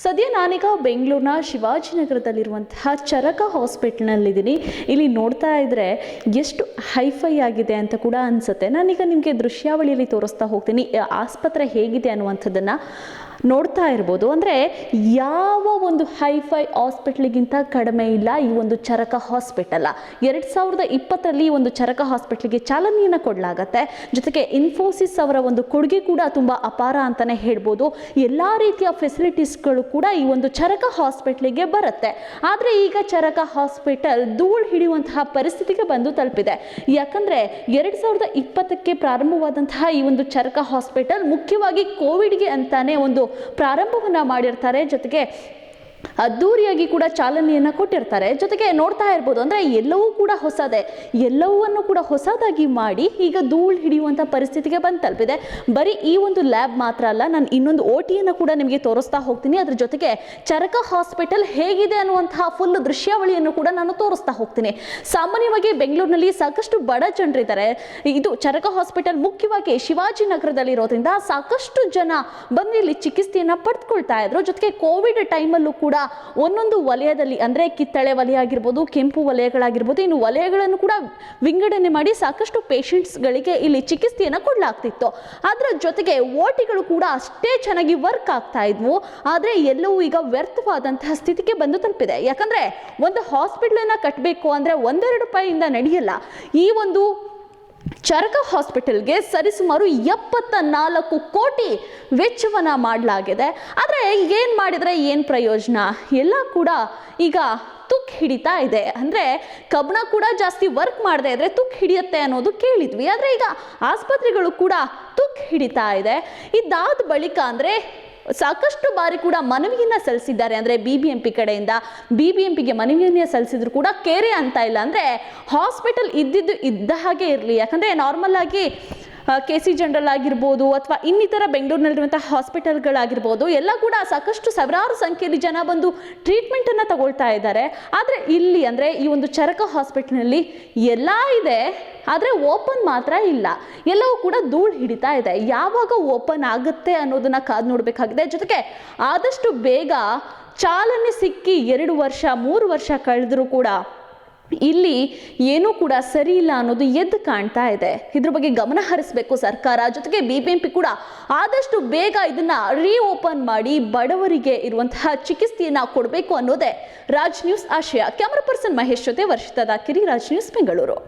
ಸದ್ಯ ನಾನೀಗ ಬೆಂಗಳೂರಿನ ಶಿವಾಜಿನಗರದಲ್ಲಿರುವಂತಹ ಚರಕ ಹಾಸ್ಪಿಟ್ಲ್ನಲ್ಲಿದ್ದೀನಿ. ಇಲ್ಲಿ ನೋಡ್ತಾ ಇದ್ರೆ ಎಷ್ಟು ಹೈಫೈ ಆಗಿದೆ ಅಂತ ಕೂಡ ಅನಿಸುತ್ತೆ. ನಾನೀಗ ನಿಮಗೆ ದೃಶ್ಯಾವಳಿಯಲ್ಲಿ ತೋರಿಸ್ತಾ ಹೋಗ್ತೀನಿ. ಆಸ್ಪತ್ರೆ ಹೇಗಿದೆ ಅನ್ನುವಂಥದ್ದನ್ನು ನೋಡ್ತಾ ಇರ್ಬೋದು. ಅಂದರೆ ಯಾವ ಒಂದು ಹೈಫೈ ಹಾಸ್ಪಿಟ್ಲಿಗಿಂತ ಕಡಿಮೆ ಇಲ್ಲ ಈ ಒಂದು ಚರಕ ಹಾಸ್ಪಿಟಲ್. ಎರಡು ಸಾವಿರದ ಇಪ್ಪತ್ತರಲ್ಲಿ ಒಂದು ಚರಕ ಹಾಸ್ಪಿಟ್ಲಿಗೆ ಚಾಲನೆಯನ್ನು ಕೊಡಲಾಗತ್ತೆ. ಜೊತೆಗೆ ಇನ್ಫೋಸಿಸ್ ಅವರ ಒಂದು ಕೊಡುಗೆ ಕೂಡ ತುಂಬ ಅಪಾರ ಅಂತಲೇ ಹೇಳ್ಬೋದು. ಎಲ್ಲ ರೀತಿಯ ಫೆಸಿಲಿಟೀಸ್ಗಳು ಕೂಡ ಈ ಒಂದು ಚರಕ ಹಾಸ್ಪಿಟ್ಲಿಗೆ ಬರುತ್ತೆ. ಆದರೆ ಈಗ ಚರಕ ಹಾಸ್ಪಿಟಲ್ ಧೂಳು ಹಿಡಿಯುವಂತಹ ಪರಿಸ್ಥಿತಿಗೆ ಬಂದು ತಲುಪಿದೆ. ಯಾಕಂದರೆ ಎರಡು ಸಾವಿರದ ಇಪ್ಪತ್ತಕ್ಕೆ ಪ್ರಾರಂಭವಾದಂತಹ ಈ ಒಂದು ಚರಕ ಹಾಸ್ಪಿಟಲ್ ಮುಖ್ಯವಾಗಿ ಕೋವಿಡ್ಗೆ ಅಂತಾನೆ ಒಂದು ಪ್ರಾರಂಭವನ್ನು ಮಾಡಿರ್ತಾರೆ. ಜೊತೆಗೆ ಅದ್ದೂರಿಯಾಗಿ ಕೂಡ ಚಾಲನೆಯನ್ನು ಕೊಟ್ಟಿರ್ತಾರೆ. ಜೊತೆಗೆ ನೋಡ್ತಾ ಇರ್ಬೋದು ಅಂದರೆ ಎಲ್ಲವೂ ಕೂಡ ಹೊಸದೇ. ಎಲ್ಲವನ್ನು ಕೂಡ ಹೊಸದಾಗಿ ಮಾಡಿ ಈಗ ಧೂಳು ಹಿಡಿಯುವಂಥ ಪರಿಸ್ಥಿತಿಗೆ ಬಂದು ತಲುಪಿದೆ ಬರೀ ಈ ಒಂದು ಲ್ಯಾಬ್ ಮಾತ್ರ ಅಲ್ಲ, ನಾನು ಇನ್ನೊಂದು ಓ ಕೂಡ ನಿಮಗೆ ತೋರಿಸ್ತಾ ಹೋಗ್ತೀನಿ. ಅದ್ರ ಜೊತೆಗೆ ಚರಕ ಹಾಸ್ಪಿಟಲ್ ಹೇಗಿದೆ ಅನ್ನುವಂತಹ ಫುಲ್ ದೃಶ್ಯಾವಳಿಯನ್ನು ಕೂಡ ನಾನು ತೋರಿಸ್ತಾ ಹೋಗ್ತೀನಿ. ಸಾಮಾನ್ಯವಾಗಿ ಬೆಂಗಳೂರಿನಲ್ಲಿ ಸಾಕಷ್ಟು ಬಡ ಜನರಿದ್ದಾರೆ. ಇದು ಚರಕ ಹಾಸ್ಪಿಟಲ್ ಮುಖ್ಯವಾಗಿ ಶಿವಾಜಿನಗರದಲ್ಲಿರೋದ್ರಿಂದ ಸಾಕಷ್ಟು ಜನ ಬಂದು ಇಲ್ಲಿ ಚಿಕಿತ್ಸೆಯನ್ನು ಪಡೆದುಕೊಳ್ತಾ ಇದ್ರು. ಜೊತೆಗೆ ಕೋವಿಡ್ ಟೈಮಲ್ಲೂ ಕೂಡ ಒಂದೊಂದು ವಲಯದಲ್ಲಿ, ಅಂದರೆ ಕಿತ್ತಳೆ ವಲಯ ಆಗಿರ್ಬೋದು, ಕೆಂಪು ವಲಯಗಳಾಗಿರ್ಬೋದು, ಇನ್ನು ವಲಯಗಳನ್ನು ಕೂಡ ವಿಂಗಡಣೆ ಮಾಡಿ ಸಾಕಷ್ಟು ಪೇಷಂಟ್ಸ್ಗಳಿಗೆ ಇಲ್ಲಿ ಚಿಕಿತ್ಸೆಯನ್ನು ಕೊಡಲಾಗ್ತಿತ್ತು. ಅದರ ಜೊತೆಗೆ ಓಟಿಗಳು ಕೂಡ ಅಷ್ಟೇ ಚೆನ್ನಾಗಿ ವರ್ಕ್ ಆಗ್ತಾ ಇದ್ವು. ಆದರೆ ಎಲ್ಲವೂ ಈಗ ವ್ಯರ್ಥವಾದಂತಹ ಸ್ಥಿತಿಗೆ ಬಂದು ತಲುಪಿದೆ. ಯಾಕಂದರೆ ಒಂದು ಹಾಸ್ಪಿಟ್ಲನ್ನು ಕಟ್ಟಬೇಕು ಅಂದರೆ ಒಂದೆರಡು ರೂಪಾಯಿಯಿಂದ ನಡೆಯಲ್ಲ. ಈ ಒಂದು ಚರಕ ಹಾಸ್ಪಿಟಲ್ಗೆ ಸರಿಸುಮಾರು ಎಪ್ಪತ್ತ ನಾಲ್ಕು ಕೋಟಿ ವೆಚ್ಚವನ್ನು ಮಾಡಲಾಗಿದೆ. ಆದರೆ ಏನು ಮಾಡಿದರೆ ಏನು ಪ್ರಯೋಜನ? ಎಲ್ಲ ಕೂಡ ಈಗ ತುಕ್ ಹಿಡಿತಾ ಇದೆ. ಅಂದರೆ ಕಬ್ಬಣ ಕೂಡ ಜಾಸ್ತಿ ವರ್ಕ್ ಮಾಡದೇ ಇದ್ರೆ ತುಕ್ ಹಿಡಿಯುತ್ತೆ ಅನ್ನೋದು ಕೇಳಿದ್ವಿ. ಆದರೆ ಈಗ ಆಸ್ಪತ್ರೆಗಳು ಕೂಡ ತುಕ್ ಹಿಡಿತಾ ಇದೆ. ಇದಾದ ಬಳಿಕ ಅಂದರೆ ಸಾಕಷ್ಟು ಬಾರಿ ಕೂಡ ಮನವಿಯನ್ನ ಸಲ್ಲಿಸಿದ್ದಾರೆ. ಅಂದ್ರೆ ಬಿ ಬಿ ಎಂ ಪಿ ಕಡೆಯಿಂದ ಬಿ ಬಿ ಎಂ ಪಿಗೆ ಮನವಿಯನ್ನ ಸಲ್ಲಿಸಿದ್ರು ಕೂಡ ಕೇರೆ ಅಂತ ಇಲ್ಲ. ಅಂದ್ರೆ ಹಾಸ್ಪಿಟಲ್ ಇದ್ದಿದ್ದು ಇದ್ದ ಹಾಗೆ ಇರಲಿ. ಯಾಕಂದ್ರೆ ನಾರ್ಮಲ್ ಆಗಿ ಕೆ ಸಿ ಜನರಲ್ ಆಗಿರ್ಬೋದು ಅಥವಾ ಇನ್ನಿತರ ಬೆಂಗಳೂರಿನಲ್ಲಿರುವಂಥ ಹಾಸ್ಪಿಟಲ್ಗಳಾಗಿರ್ಬೋದು ಎಲ್ಲ ಕೂಡ ಸಾಕಷ್ಟು ಸಾವಿರಾರು ಸಂಖ್ಯೆಯಲ್ಲಿ ಜನ ಬಂದು ಟ್ರೀಟ್ಮೆಂಟನ್ನು ತಗೊಳ್ತಾ ಇದ್ದಾರೆ. ಆದರೆ ಇಲ್ಲಿ ಅಂದರೆ ಈ ಒಂದು ಚರಕ ಹಾಸ್ಪಿಟಲ್ನಲ್ಲಿ ಎಲ್ಲ ಇದೆ, ಆದರೆ ಓಪನ್ ಮಾತ್ರ ಇಲ್ಲ. ಎಲ್ಲವೂ ಕೂಡ ಧೂಳು ಹಿಡಿತಾ ಇದೆ. ಯಾವಾಗ ಓಪನ್ ಆಗುತ್ತೆ ಅನ್ನೋದನ್ನ ಕಾದು ನೋಡಬೇಕಾಗಿದೆ. ಜೊತೆಗೆ ಆದಷ್ಟು ಬೇಗ ಚಾಲನೆ ಸಿಕ್ಕಿ ಎರಡು ವರ್ಷ, ಮೂರು ವರ್ಷ ಕಳೆದರೂ ಕೂಡ ಇಲ್ಲಿ ಏನೂ ಕೂಡ ಸರಿ ಇಲ್ಲ ಅನ್ನೋದು ಎದ್ದು ಕಾಣ್ತಾ ಇದೆ. ಇದ್ರ ಬಗ್ಗೆ ಗಮನ ಹರಿಸಬೇಕು ಸರ್ಕಾರ. ಜೊತೆಗೆ ಬಿ ಬಿ ಎಂ ಪಿ ಕೂಡ ಆದಷ್ಟು ಬೇಗ ಇದನ್ನ ರೀಓಪನ್ ಮಾಡಿ ಬಡವರಿಗೆ ಇರುವಂತಹ ಚಿಕಿತ್ಸೆಯನ್ನ ಕೊಡಬೇಕು ಅನ್ನೋದೇ ರಾಜ್ ನ್ಯೂಸ್ ಆಶಯ. ಕ್ಯಾಮರಾ ಪರ್ಸನ್ ಮಹೇಶ್ ಜೊತೆ ವರ್ಷಿತ ದಾಕಿರಿ ರಾಜ್ ನ್ಯೂಸ್ ಬೆಂಗಳೂರು.